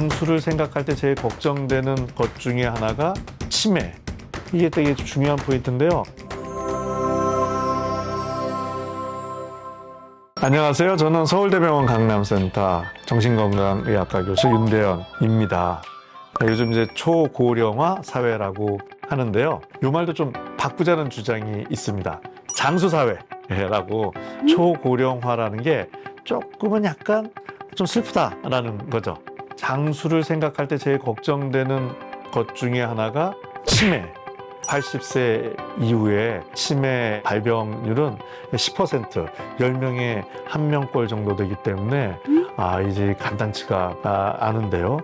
장수를 생각할 때 제일 걱정되는 것 중에 하나가 치매. 이게 되게 중요한 포인트인데요. 안녕하세요. 저는 서울대병원 강남센터 정신건강의학과 교수 윤대현입니다. 요즘 이제 초고령화 사회라고 하는데요. 요 말도 좀 바꾸자는 주장이 있습니다. 장수사회라고 초고령화라는 게 조금은 약간 좀 슬프다라는 거죠. 장수를 생각할 때 제일 걱정되는 것 중에 하나가 치매. 80세 이후에 치매 발병률은 10% 10명에 한 명꼴 정도 되기 때문에 아 이제 간단치가 아, 않은데요.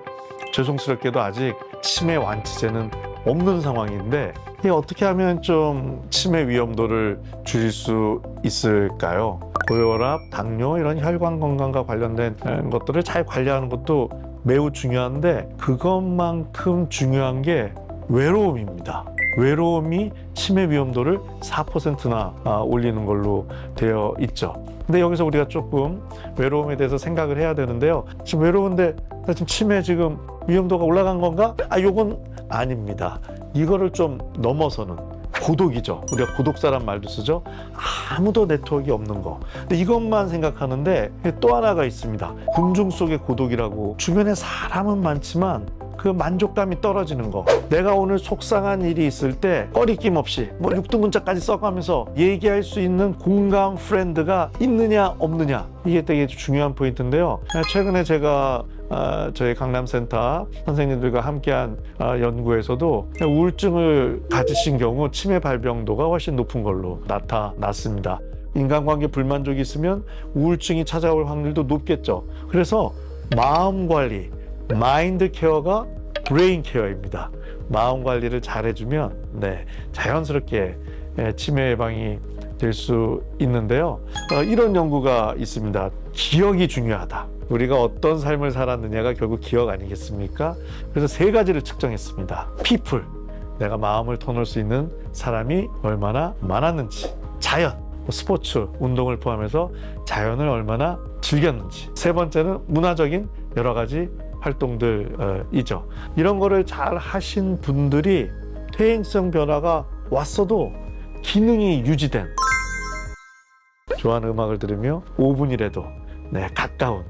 죄송스럽게도 아직 치매 완치제는 없는 상황인데 어떻게 하면 좀 치매 위험도를 줄일 수 있을까요? 고혈압, 당뇨 이런 혈관 건강과 관련된 에, 것들을 잘 관리하는 것도 매우 중요한데 그것만큼 중요한 게 외로움입니다. 외로움이 치매 위험도를 4%나 아, 올리는 걸로 되어 있죠. 근데 여기서 우리가 조금 외로움에 대해서 생각을 해야 되는데요. 지금 외로운데 나 지금 치매 지금 위험도가 올라간 건가? 아, 요건 아닙니다. 이거를 좀 넘어서는 고독이죠. 우리가 고독사란 말도 쓰죠. 아무도 네트워크가 없는 거. 근데 이것만 생각하는데 또 하나가 있습니다. 군중 속의 고독이라고 주변에 사람은 많지만 그 만족감이 떨어지는 거. 내가 오늘 속상한 일이 있을 때 꺼리낌 없이 뭐 육두문자까지 써가면서 얘기할 수 있는 공감 프렌드가 있느냐 없느냐 이게 되게 중요한 포인트인데요. 최근에 제가 아, 저희 강남센터 선생님들과 함께한 아, 연구에서도 우울증을 가지신 경우 치매 발병도가 훨씬 높은 걸로 나타났습니다. 인간관계 불만족이 있으면 우울증이 찾아올 확률도 높겠죠. 그래서 마음 관리, 마인드 케어가 브레인 케어입니다. 마음 관리를 잘 해주면 네, 자연스럽게 예, 치매 예방이 될 수 있는데요. 어, 이런 연구가 있습니다. 기억이 중요하다. 우리가 어떤 삶을 살았느냐가 결국 기억 아니겠습니까? 그래서 세 가지를 측정했습니다. people, 내가 마음을 터놓을 수 있는 사람이 얼마나 많았는지. 자연, 뭐 스포츠, 운동을 포함해서 자연을 얼마나 즐겼는지. 세 번째는 문화적인 여러 가지 활동들이죠. 이런 거를 잘 하신 분들이 퇴행성 변화가 왔어도 기능이 유지된 좋아하는 음악을 들으며 5분이라도 네, 가까운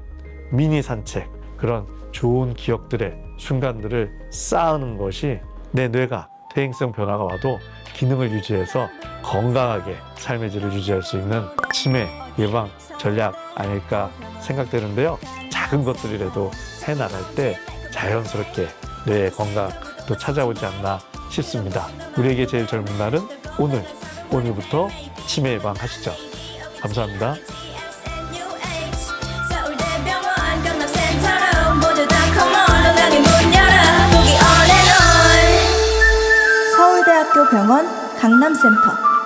미니 산책 그런 좋은 기억들의 순간들을 쌓는 것이 내 뇌가 퇴행성 변화가 와도 기능을 유지해서 건강하게 삶의 질을 유지할 수 있는 치매 예방 전략 아닐까 생각되는데요. 작은 것들이라도 해 나갈 때 자연스럽게 뇌의 건강도 찾아오지 않나 싶습니다. 우리에게 제일 젊은 날은 오늘, 오늘부터 치매 예방하시죠. 감사합니다. 서울대학교 병원 강남센터